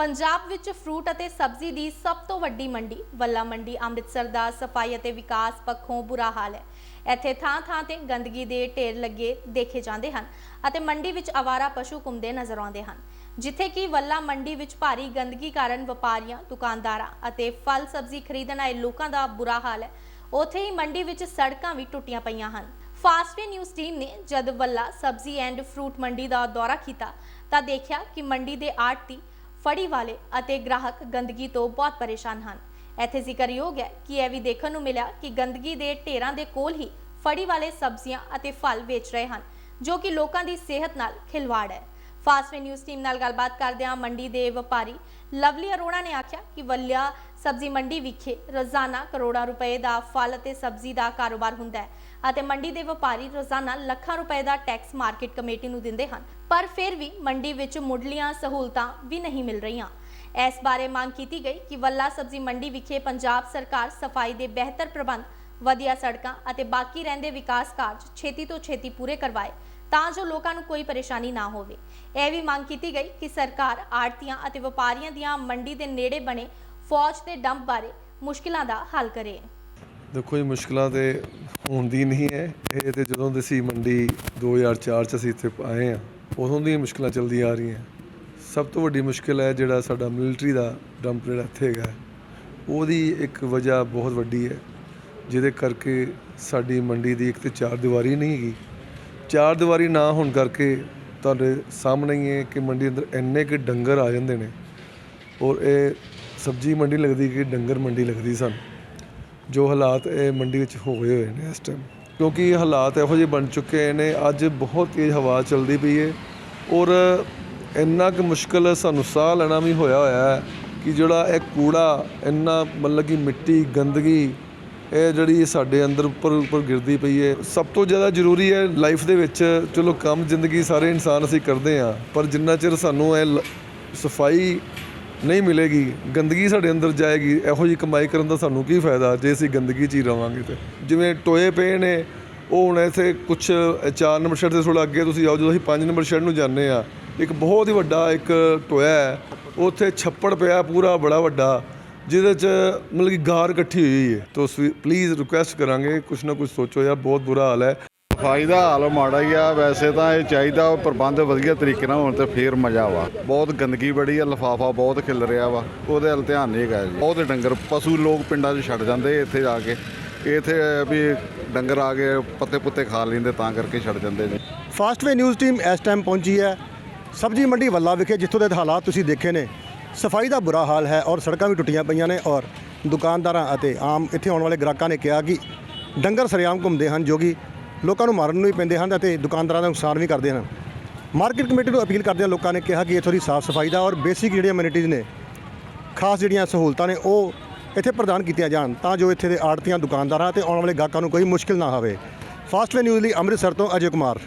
ਪੰਜਾਬ ਵਿੱਚ ਫਰੂਟ ਅਤੇ ਸਬਜ਼ੀ ਦੀ ਸਭ ਤੋਂ ਵੱਡੀ ਮੰਡੀ ਵੱਲਾ ਮੰਡੀ ਅੰਮ੍ਰਿਤਸਰ ਦਾ ਸਫ਼ਾਈ ਅਤੇ ਵਿਕਾਸ ਪੱਖੋਂ ਬੁਰਾ ਹਾਲ ਹੈ। ਇੱਥੇ ਥਾਂ-ਥਾਂ ਤੇ ਗੰਦਗੀ ਦੇ ਢੇਰ ਲੱਗੇ ਦੇਖੇ ਜਾਂਦੇ ਹਨ ਅਤੇ ਮੰਡੀ ਵਿੱਚ ਆਵਾਰਾ ਪਸ਼ੂ ਘੁੰਮਦੇ ਨਜ਼ਰ ਆਉਂਦੇ ਹਨ, ਜਿੱਥੇ ਕਿ ਵੱਲਾ ਮੰਡੀ ਵਿੱਚ ਭਾਰੀ ਗੰਦਗੀ ਕਾਰਨ ਵਪਾਰੀਆਂ, ਦੁਕਾਨਦਾਰਾਂ ਅਤੇ ਫਲ ਸਬਜ਼ੀ ਖਰੀਦਣ ਆਏ ਲੋਕਾਂ ਦਾ ਬੁਰਾ ਹਾਲ ਹੈ। ਉੱਥੇ ਹੀ ਮੰਡੀ ਵਿੱਚ ਸੜਕਾਂ ਵੀ ਟੁੱਟੀਆਂ ਪਈਆਂ ਹਨ। ਫਾਸਟਵੇ ਨਿਊਜ਼ ਟੀਮ ਨੇ ਜਦ ਵੱਲਾ ਸਬਜ਼ੀ ਐਂਡ ਫਰੂਟ ਮੰਡੀ ਦਾ ਦੌਰਾ ਕੀਤਾ ਤਾਂ ਦੇਖਿਆ ਕਿ ਮੰਡੀ ਦੇ ਆੜਤੀ ਫੜੀ ਵਾਲੇ ਅਤੇ ਗ੍ਰਾਹਕ ਗੰਦਗੀ ਤੋਂ ਬਹੁਤ ਪਰੇਸ਼ਾਨ ਹਨ। ਇੱਥੇ ਜ਼ਿਕਰਯੋਗ ਹੈ ਕਿ ਇਹ ਵੀ ਦੇਖਣ ਨੂੰ ਮਿਲਿਆ ਕਿ ਗੰਦਗੀ ਦੇ ਢੇਰਾਂ ਦੇ ਕੋਲ ਹੀ ਫੜੀ ਵਾਲੇ ਸਬਜ਼ੀਆਂ ਅਤੇ ਫਲ ਵੇਚ ਰਹੇ ਹਨ, ਜੋ ਕਿ ਲੋਕਾਂ ਦੀ ਸਿਹਤ ਨਾਲ ਖਿਲਵਾੜ ਹੈ। ਫਾਸਟਵੇ ਨਿਊਜ਼ ਟੀਮ ਨਾਲ ਗੱਲਬਾਤ ਕਰਦਿਆਂ ਮੰਡੀ ਦੇ ਵਪਾਰੀ। ਲਵਲੀ ਅਰੋੜਾ ਨੇ ਆਖਿਆ ਕਿ ਵੱਲਿਆ ਸਬਜ਼ੀ ਮੰਡੀ ਵਿਖੇ ਰੋਜ਼ਾਨਾ ਕਰੋੜਾਂ ਰੁਪਏ ਦਾ ਫਲ ਅਤੇ ਸਬਜ਼ੀ ਦਾ ਕਾਰੋਬਾਰ ਹੁੰਦਾ ਹੈ ਅਤੇ ਮੰਡੀ ਦੇ ਵਪਾਰੀ ਰੋਜ਼ਾਨਾ ਲੱਖਾਂ ਰੁਪਏ ਦਾ ਟੈਕਸ ਮਾਰਕੀਟ ਕਮੇਟੀ ਨੂੰ ਦਿੰਦੇ ਹਨ, ਪਰ ਫਿਰ ਵੀ ਮੰਡੀ ਵਿੱਚ ਮੁੱਢਲੀਆਂ ਸਹੂਲਤਾਂ ਵੀ ਨਹੀਂ ਮਿਲ ਰਹੀਆਂ। ਇਸ ਬਾਰੇ ਮੰਗ ਕੀਤੀ ਗਈ ਕਿ ਵੱਲਾ ਸਬਜ਼ੀ ਮੰਡੀ ਵਿਖੇ ਪੰਜਾਬ ਸਰਕਾਰ ਸਫ਼ਾਈ ਦੇ ਬਿਹਤਰ ਪ੍ਰਬੰਧ, ਵਧੀਆ ਸੜਕਾਂ ਅਤੇ ਬਾਕੀ ਰਹਿੰਦੇ ਵਿਕਾਸ ਕਾਰਜ ਛੇਤੀ ਤੋਂ ਛੇਤੀ ਪੂਰੇ ਕਰਵਾਏ। ਤਾਂ ਜੋ ਲੋਕਾਂ ਨੂੰ ਕੋਈ ਪਰੇਸ਼ਾਨੀ ਨਾ ਹੋਵੇ। ਇਹ ਵੀ ਮੰਗ ਕੀਤੀ ਗਈ ਕਿ ਸਰਕਾਰ ਆੜਤੀਆਂ ਅਤੇ ਵਪਾਰੀਆਂ ਦੀਆਂ ਮੰਡੀ ਦੇ ਨੇੜੇ ਬਣੇ ਫੌਜ ਦੇ ਡੰਪ ਬਾਰੇ ਮੁਸ਼ਕਿਲਾਂ ਦਾ ਹੱਲ ਕਰੇ। ਦੇਖੋ ਜੀ, ਮੁਸ਼ਕਿਲਾਂ ਤੇ ਹੁੰਦੀ ਨਹੀਂ ਹੈ। ਇਹ ਤੇ ਜਦੋਂ ਦੀ ਸੀ ਮੰਡੀ 2004 ਚ ਅਸੀਂ ਇੱਥੇ ਆਏ ਆ ਉਦੋਂ ਦੀ ਮੁਸ਼ਕਿਲਾਂ ਚੱਲਦੀਆਂ ਆ ਰਹੀਆਂ। ਸਭ ਤੋਂ ਵੱਡੀ ਮੁਸ਼ਕਿਲ ਹੈ ਜਿਹੜਾ ਸਾਡਾ ਮਿਲਟਰੀ ਦਾ ਡੰਪ ਜਿਹੜਾ ਇੱਥੇ ਹੈਗਾ ਉਹਦੀ ਇੱਕ ਵਜ੍ਹਾ ਬਹੁਤ ਵੱਡੀ ਹੈ, ਜਿਹਦੇ ਕਰਕੇ ਸਾਡੀ ਮੰਡੀ ਦੀ ਇੱਕ ਤੇ ਚਾਰ ਦੀਵਾਰੀ ਨਹੀਂ ਹੈਗੀ। ਚਾਰ ਦੀਵਾਰੀ ਨਾ ਹੋਣ ਕਰਕੇ ਤੁਹਾਡੇ ਸਾਹਮਣੇ ਹੀ ਹੈ ਕਿ ਮੰਡੀ ਅੰਦਰ ਇੰਨੇ ਕਿ ਡੰਗਰ ਆ ਜਾਂਦੇ ਨੇ ਔਰ ਇਹ ਸਬਜ਼ੀ ਮੰਡੀ ਲੱਗਦੀ ਕਿ ਡੰਗਰ ਮੰਡੀ ਲੱਗਦੀ ਸਨ, ਜੋ ਹਾਲਾਤ ਇਹ ਮੰਡੀ ਵਿੱਚ ਹੋ ਗਏ ਹੋਏ ਨੇ ਇਸ ਟਾਈਮ ਕਿਉਂਕਿ ਹਾਲਾਤ ਇਹੋ ਜਿਹੇ ਬਣ ਚੁੱਕੇ ਨੇ, ਅੱਜ ਬਹੁਤ ਤੇਜ਼ ਹਵਾ ਚੱਲਦੀ ਪਈ ਹੈ ਔਰ ਇੰਨਾ ਕੁ ਮੁਸ਼ਕਲ ਸਾਨੂੰ ਸਾਹ ਲੈਣਾ ਵੀ ਹੋਇਆ ਹੋਇਆ ਹੈ ਕਿ ਜਿਹੜਾ ਇਹ ਕੂੜਾ ਇੰਨਾ ਮਤਲਬ ਕਿ ਮਿੱਟੀ, ਗੰਦਗੀ ਇਹ ਜਿਹੜੀ ਸਾਡੇ ਅੰਦਰ ਉੱਪਰ ਉੱਪਰ ਗਿਰਦੀ ਪਈ ਹੈ, ਸਭ ਤੋਂ ਜ਼ਿਆਦਾ ਜ਼ਰੂਰੀ ਹੈ ਲਾਈਫ ਦੇ ਵਿੱਚ, ਚਲੋ ਕੰਮ, ਜ਼ਿੰਦਗੀ ਸਾਰੇ ਇਨਸਾਨ ਅਸੀਂ ਕਰਦੇ ਆ ਪਰ ਜਿੰਨਾ ਚਿਰ ਸਾਨੂੰ ਇਹ ਲ- ਸਫ਼ਾਈ ਨਹੀਂ ਮਿਲੇਗੀ, ਗੰਦਗੀ ਸਾਡੇ ਅੰਦਰ ਜਾਏਗੀ, ਇਹੋ ਜਿਹੀ ਕਮਾਈ ਕਰਨ ਦਾ ਸਾਨੂੰ ਕੀ ਫਾਇਦਾ, ਜੇ ਅਸੀਂ ਗੰਦਗੀ 'ਚ ਹੀ ਰਵਾਂਗੇ ਤੇ। ਜਿਵੇਂ ਟੋਏ ਪਏ ਨੇ, ਉਹ ਹੁਣ ਇੱਥੇ ਕੁਝ 4 ਨੰਬਰ ਸ਼ੈਡ ਦੇ ਥੋੜਾ ਅੱਗੇ ਤੁਸੀਂ ਆਓ, ਜਦੋਂ ਅਸੀਂ 5 ਨੰਬਰ ਸ਼ੈਡ ਨੂੰ ਜਾਂਦੇ ਆ ਇੱਕ ਬਹੁਤ ਹੀ ਵੱਡਾ ਇੱਕ ਟੋਇਆ ਹੈ, ਉੱਥੇ ਛੱਪੜ ਪਿਆ, ਪੂਰਾ ਬੜਾ ਵੱਡਾ ਜਿਹਦੇ 'ਚ ਮਤਲਬ ਕਿ ਗਾਰ ਇਕੱਠੀ ਹੋਈ ਹੈ। ਤੋ ਪਲੀਜ਼ ਰਿਕੁਐਸਟ ਕਰਾਂਗੇ ਕੁਛ ਨਾ ਕੁਛ ਸੋਚੋ ਯਾਰ ਬਹੁਤ ਬੁਰਾ ਹਾਲ ਹੈ। ਸਫ਼ਾਈ ਦਾ ਹਾਲ ਮਾੜਾ ਹੀ ਆ ਵੈਸੇ ਤਾਂ ਇਹ ਚਾਹੀਦਾ ਉਹ ਪ੍ਰਬੰਧ ਵਧੀਆ ਤਰੀਕੇ ਨਾਲ ਹੋਣ ਤੇ ਫੇਰ ਮਜ਼ਾ ਵਾ। ਬਹੁਤ ਗੰਦਗੀ ਬੜੀ ਆ ਲਫਾਫਾ ਬਹੁਤ ਖਿਲ ਰਿਹਾ ਵਾ ਉਹਦੇ ਵੱਲ ਧਿਆਨ ਨਹੀਂ ਹੈਗਾ ਜੀ। ਬਹੁਤ ਡੰਗਰ ਪਸ਼ੂ ਲੋਕ ਪਿੰਡਾਂ 'ਚ ਛੱਡ ਜਾਂਦੇ ਇੱਥੇ ਜਾ ਕੇ। ਇੱਥੇ ਵੀ ਡੰਗਰ ਆ ਕੇ ਪੱਤੇ ਪੁੱਤੇ ਖਾ ਲੈਂਦੇ ਤਾਂ ਕਰਕੇ ਛੱਡ ਜਾਂਦੇ ਜੀ ਫਾਸਟਵੇ ਨਿਊਜ਼ ਟੀਮ ਇਸ ਟਾਈਮ ਪਹੁੰਚੀ ਹੈ। ਸਬਜ਼ੀ ਮੰਡੀ ਵੱਲਾ ਵਿਖੇ ਜਿੱਥੋਂ ਦੇ ਹਾਲਾਤ ਤੁਸੀਂ ਦੇਖੇ ਨੇ। ਸਫ਼ਾਈ ਦਾ ਬੁਰਾ ਹਾਲ ਹੈ ਔਰ ਸੜਕਾਂ ਵੀ ਟੁੱਟੀਆਂ ਪਈਆਂ ਨੇ ਔਰ ਦੁਕਾਨਦਾਰਾਂ ਅਤੇ ਆਮ ਇੱਥੇ ਆਉਣ ਵਾਲੇ ਗ੍ਰਾਹਕਾਂ ਨੇ ਕਿਹਾ ਕਿ ਡੰਗਰ ਸਰਿਆਮ ਘੁੰਮਦੇ ਹਨ ਜੋ ਕਿ ਲੋਕਾਂ ਨੂੰ ਮਾਰਨ ਨੂੰ ਹੀ ਪੈਂਦੇ ਹਨ ਅਤੇ ਦੁਕਾਨਦਾਰਾਂ ਦਾ ਨੁਕਸਾਨ ਵੀ ਕਰਦੇ ਹਨ। ਮਾਰਕੀਟ ਕਮੇਟੀ ਨੂੰ ਅਪੀਲ ਕਰਦਿਆਂ ਲੋਕਾਂ ਨੇ ਕਿਹਾ ਕਿ ਇੱਥੋਂ ਦੀ ਸਾਫ਼ ਸਫ਼ਾਈ ਦਾ ਔਰ ਬੇਸਿਕ ਜਿਹੜੀਆਂ ਅਮੈਨਿਟੀਜ਼ ਨੇ, ਖਾਸ ਜਿਹੜੀਆਂ ਸਹੂਲਤਾਂ ਨੇ, ਉਹ ਇੱਥੇ ਪ੍ਰਦਾਨ ਕੀਤੀਆਂ ਜਾਣ ਤਾਂ ਜੋ ਇੱਥੇ ਦੇ ਆੜਤੀਆਂ, ਦੁਕਾਨਦਾਰਾਂ ਤੇ ਆਉਣ ਵਾਲੇ ਗਾਹਕਾਂ ਨੂੰ ਕੋਈ ਮੁਸ਼ਕਿਲ ਨਾ ਹੋਵੇ ਫਾਸਟਵੇ ਨਿਊਜ਼ ਲਈ ਅੰਮ੍ਰਿਤਸਰ ਤੋਂ ਅਜੇ ਕੁਮਾਰ।